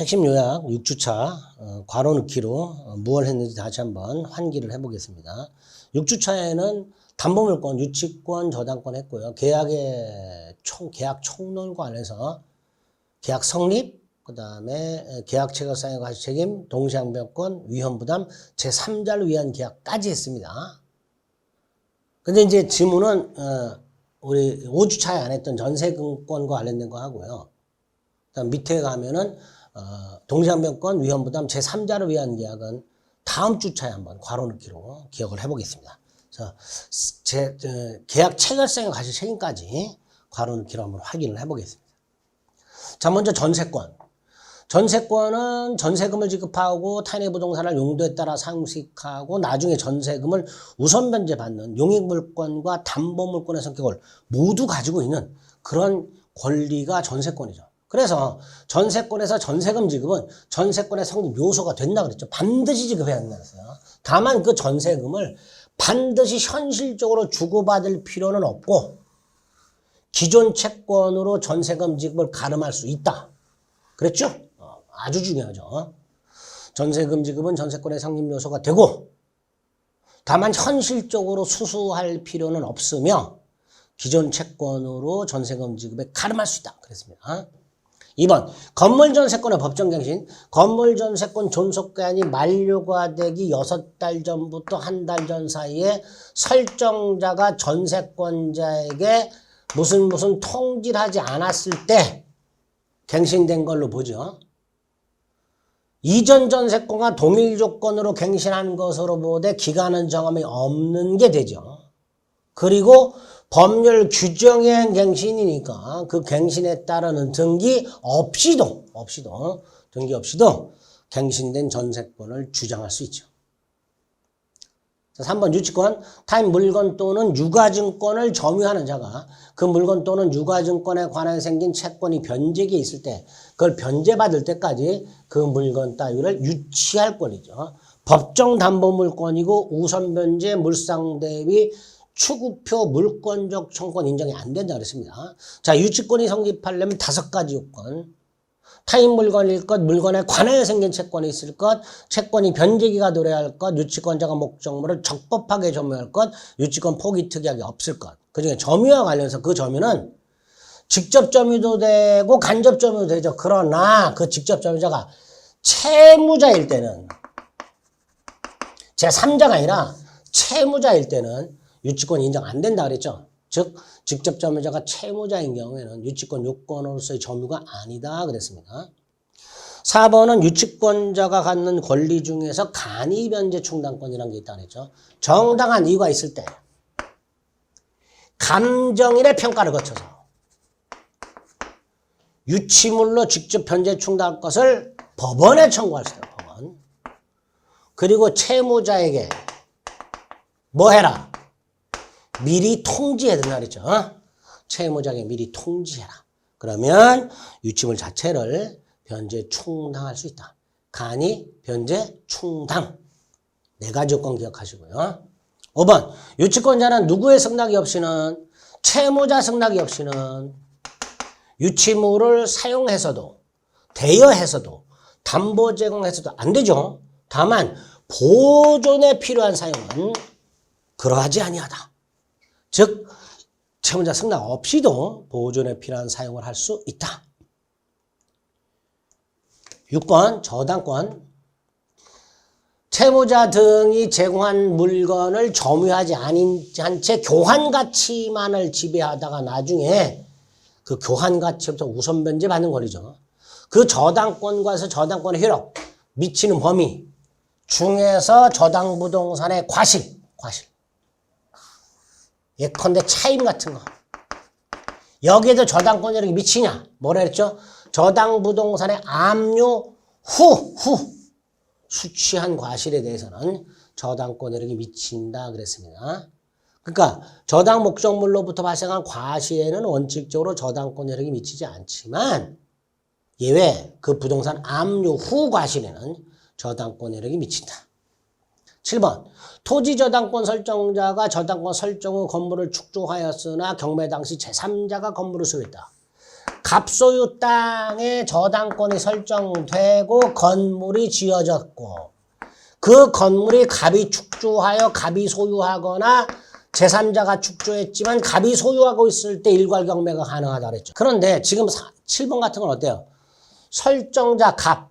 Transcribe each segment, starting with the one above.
핵심 요약 6주차 어, 괄호 넣기로 어, 무엇을 했는지 다시 한번 환기를 해보겠습니다. 6주차에는 담보물권, 유치권, 저당권 했고요. 계약의 총 계약 총론 관해서 계약 성립, 그 다음에 계약 체결 사유 과시 책임, 동시항변권, 위헌 부담, 제3자를 위한 계약까지 했습니다. 근데 이제 지문은 어, 우리 5주차에 안 했던 전세금권과 관련된 거 하고요. 그다음 밑에 가면은 어, 동시항변권, 위헌부담 제3자를 위한 계약은 다음 주차에 한번 괄호 넣기로 기억을 해보겠습니다. 그래서 제, 저, 계약 체결성에 가실 책임까지 괄호 넣기로 한번 확인을 해보겠습니다. 자, 먼저 전세권. 전세권은 전세금을 지급하고 타인의 부동산을 용도에 따라 상식하고 나중에 전세금을 우선 변제받는 용익물권과 담보물권의 성격을 모두 가지고 있는 그런 권리가 전세권이죠. 그래서 전세권에서 전세금 지급은 전세권의 성립 요소가 된다 그랬죠. 반드시 지급해야 한다 그랬어요. 다만 그 전세금을 반드시 현실적으로 주고받을 필요는 없고 기존 채권으로 전세금 지급을 가름할 수 있다. 그랬죠? 어, 아주 중요하죠. 전세금 지급은 전세권의 성립 요소가 되고 다만 현실적으로 수수할 필요는 없으며 기존 채권으로 전세금 지급에 가름할 수 있다. 그랬습니다. 2번 건물 전세권의 법정 갱신 건물 전세권 존속기한이 만료가 되기 6달 전부터 한 달 전 사이에 설정자가 전세권자에게 무슨 무슨 통지를 하지 않았을 때 갱신된 걸로 보죠. 이전 전세권과 동일 조건으로 갱신한 것으로 보되 기간은 정함이 없는 게 되죠. 그리고 법률 규정의 갱신이니까 그 갱신에 따르는 등기 없이도 없이도 등기 없이도 갱신된 전세권을 주장할 수 있죠. 자, 3번 유치권 타인 물건 또는 유가증권을 점유하는 자가 그 물건 또는 유가증권에 관해 생긴 채권이 변제기에 있을 때 그걸 변제받을 때까지 그 물건 따위를 유치할 권이죠. 법정 담보물권이고 우선 변제 물상 대비 추구표 물권적 청권 인정이 안 된다 그랬습니다. 자, 유치권이 성립하려면 다섯 가지 요건. 타인 물건일 것, 물건에 관하여 생긴 채권이 있을 것, 채권이 변제기가 도래할 것, 유치권자가 목적물을 적법하게 점유할 것, 유치권 포기 특약이 없을 것. 그 중에 점유와 관련해서 그 점유는 직접 점유도 되고 간접 점유도 되죠. 그러나 그 직접 점유자가 채무자일 때는 제3자가 아니라 채무자일 때는 유치권 인정 안 된다 그랬죠. 즉 직접 점유자가 채무자인 경우에는 유치권 요건으로서의 점유가 아니다 그랬습니다. 4번은 유치권자가 갖는 권리 중에서 간이 변제 충당권이라는 게 있다 그랬죠. 정당한 이유가 있을 때 감정인의 평가를 거쳐서 유치물로 직접 변제 충당할 것을 법원에 청구할 수 있다. 법원. 그리고 채무자에게 뭐 해라? 미리 통지해야 된다 그랬죠. 채무자에게 미리 통지해라. 그러면 유치물 자체를 변제 충당할 수 있다. 간이 변제 충당. 네 가지 요건 기억하시고요. 5번 유치권자는 누구의 승낙이 없이는 채무자 승낙이 없이는 유치물을 사용해서도 대여해서도 담보 제공해서도 안 되죠. 다만 보존에 필요한 사용은 그러하지 아니하다. 즉 채무자 승낙 없이도 보존에 필요한 사용을 할 수 있다. 6번 저당권 채무자 등이 제공한 물건을 점유하지 않은 채 교환 가치만을 지배하다가 나중에 그 교환 가치부터 우선 변제 받는 권리죠. 그 저당권과서 저당권의 효력 미치는 범위 중에서 저당 부동산의 과실, 과실. 예컨대 차임 같은 거. 여기에도 저당권 효력이 미치냐? 뭐라 그랬죠? 저당 부동산의 압류 후, 후. 수취한 과실에 대해서는 저당권 효력이 미친다 그랬습니다. 그러니까 저당 목적물로부터 발생한 과실에는 원칙적으로 저당권 효력이 미치지 않지만 예외 그 부동산 압류 후 과실에는 저당권 효력이 미친다. 7번 토지 저당권 설정자가 저당권 설정 후 건물을 축조하였으나 경매 당시 제3자가 건물을 소유했다. 갑소유 땅에 저당권이 설정되고 건물이 지어졌고 그 건물이 갑이 축조하여 갑이 소유하거나 제3자가 축조했지만 갑이 소유하고 있을 때 일괄 경매가 가능하다 그랬죠. 그런데 지금 7번 같은 건 어때요? 설정자 갑,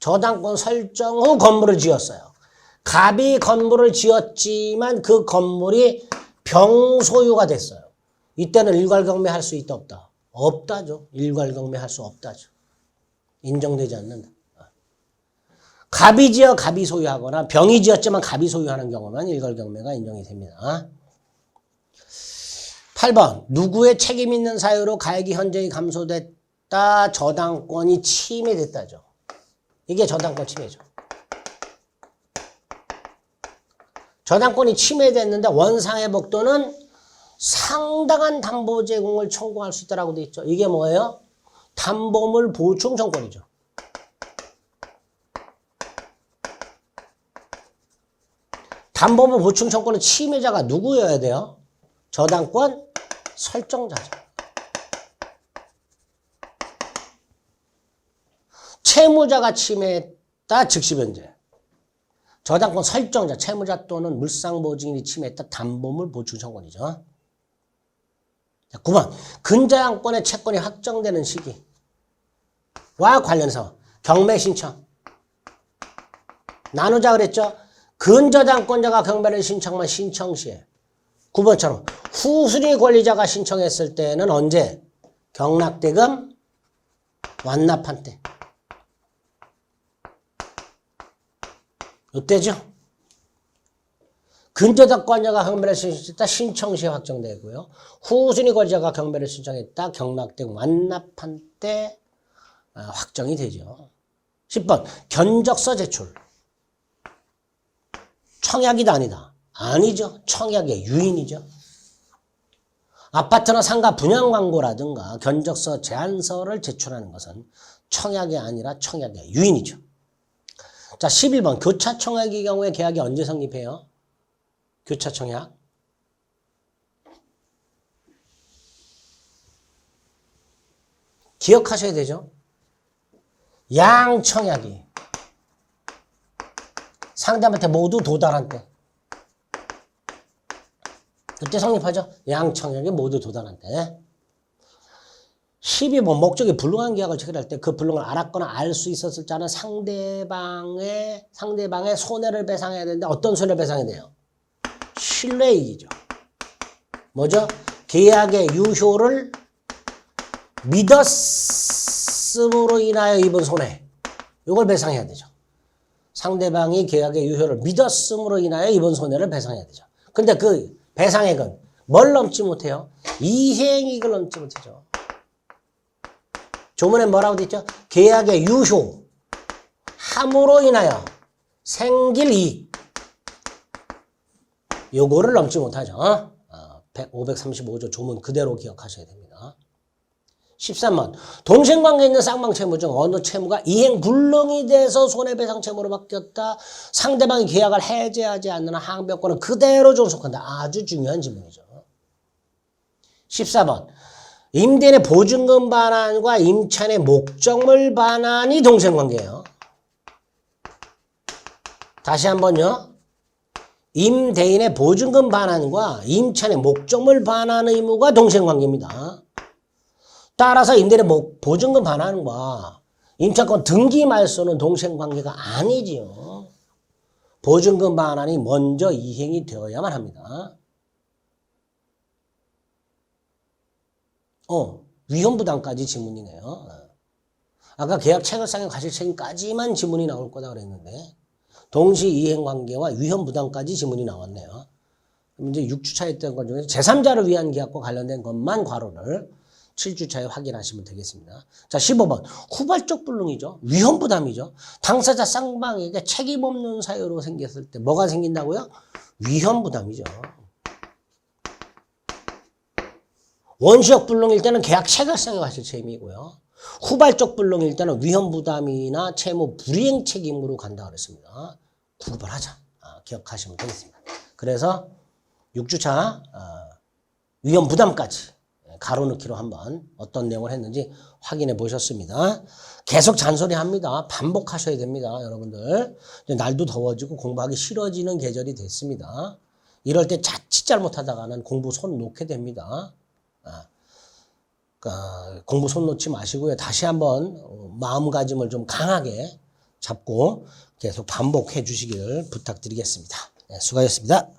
저당권 설정 후 건물을 지었어요. 갑이 건물을 지었지만 그 건물이 병소유가 됐어요. 이때는 일괄경매 할 수 있다 없다? 없다죠. 일괄경매 할 수 없다죠. 인정되지 않는다. 갑이 지어 갑이 소유하거나 병이 지었지만 갑이 소유하는 경우만 일괄경매가 인정이 됩니다. 8번 누구의 책임 있는 사유로 가액이 현저히 감소됐다 저당권이 침해됐다죠. 이게 저당권 침해죠. 저당권이 침해됐는데 원상의 복도는 상당한 담보 제공을 청구할 수 있다라고 돼 있죠. 이게 뭐예요? 담보물 보충 청권이죠. 담보물 보충 청권은 침해자가 누구여야 돼요? 저당권 설정자죠. 채무자가 침해했다 즉시 변제. 저당권 설정자, 채무자 또는 물상보증인이 침해했다 담보물 보충 청권이죠. 자, 9번. 근저당권의 채권이 확정되는 시기와 관련해서 경매 신청. 나누자 그랬죠. 근저당권자가 경매를 신청만 신청 시에. 9번처럼 후순위 권리자가 신청했을 때는 언제? 경락대금 완납한 때 이때죠. 근저당권자가 경매를 신청했다 신청 시에 확정되고요. 후순위 권리자가 경매를 신청했다 경락대금 완납한 때 아, 확정이 되죠. 10번 견적서 제출 청약이다 아니다. 아니죠. 청약의 유인이죠. 아파트나 상가 분양 광고라든가 견적서 제안서를 제출하는 것은 청약이 아니라 청약의 유인이죠. 자, 11번 교차 청약의 경우에 계약이 언제 성립해요? 교차 청약. 기억하셔야 되죠. 양청약이 상대한테 모두 도달한 때. 그때 성립하죠. 양청약이 모두 도달한 때. 12번 목적이 불능한 계약을 체결할 때 그 불능을 알았거나 알 수 있었을 자는 상대방의 상대방의 손해를 배상해야 되는데 어떤 손해를 배상해야 돼요? 신뢰이익이죠. 뭐죠? 계약의 유효를 믿었음으로 인하여 입은 손해. 이걸 배상해야 되죠. 상대방이 계약의 유효를 믿었음으로 인하여 입은 손해를 배상해야 되죠. 근데 그 배상액은 뭘 넘지 못해요? 이행이익을 넘지 못하죠. 조문에 뭐라고 돼 있죠? 계약의 유효, 함으로 인하여 생길 이익. 요거를 넘지 못하죠. 어, 535조 조문 그대로 기억하셔야 됩니다. 13번 동생관계 있는 쌍방 채무 중 어느 채무가 이행 불능이 돼서 손해배상 채무로 바뀌었다. 상대방이 계약을 해제하지 않는 항변권은 그대로 존속한다. 아주 중요한 질문이죠. 14번 임대인의 보증금 반환과 임차인의 목적물 반환이 동생관계예요. 다시 한번요. 임대인의 보증금 반환과 임차인의 목적물 반환 의무가 동생관계입니다. 따라서 임대인의 목- 보증금 반환과 임차권 등기 말소는 동생관계가 아니지요. 보증금 반환이 먼저 이행이 되어야만 합니다. 어, 위험부담까지 지문이네요. 어. 아까 계약 체결상의 과실책임까지만 지문이 나올 거다 그랬는데 동시 이행 관계와 위험 부담까지 지문이 나왔네요. 그럼 이제 6주차에 있던 것 중에 제3자를 위한 계약과 관련된 것만 괄호를 7주차에 확인하시면 되겠습니다. 자, 15번. 후발적 불능이죠. 위험 부담이죠. 당사자 쌍방에게 책임 없는 사유로 생겼을 때 뭐가 생긴다고요? 위험 부담이죠. 원시적 불능일 때는 계약 체결상의 과실 책임이고요. 후발적 불능일 때는 위험 부담이나 채무 불이행 책임으로 간다 그랬습니다. 구분하자. 아, 기억하시면 되겠습니다. 그래서 6주차 아, 위험 부담까지 가로넣기로 한번 어떤 내용을 했는지 확인해 보셨습니다. 계속 잔소리 합니다. 반복하셔야 됩니다. 여러분들. 이제 날도 더워지고 공부하기 싫어지는 계절이 됐습니다. 이럴 때 자칫 잘못하다가는 공부 손 놓게 됩니다. 아, 그러니까 공부 손 놓지 마시고요. 다시 한번 어, 마음가짐을 좀 강하게 잡고 계속 반복해 주시기를 부탁드리겠습니다. 네, 수고하셨습니다.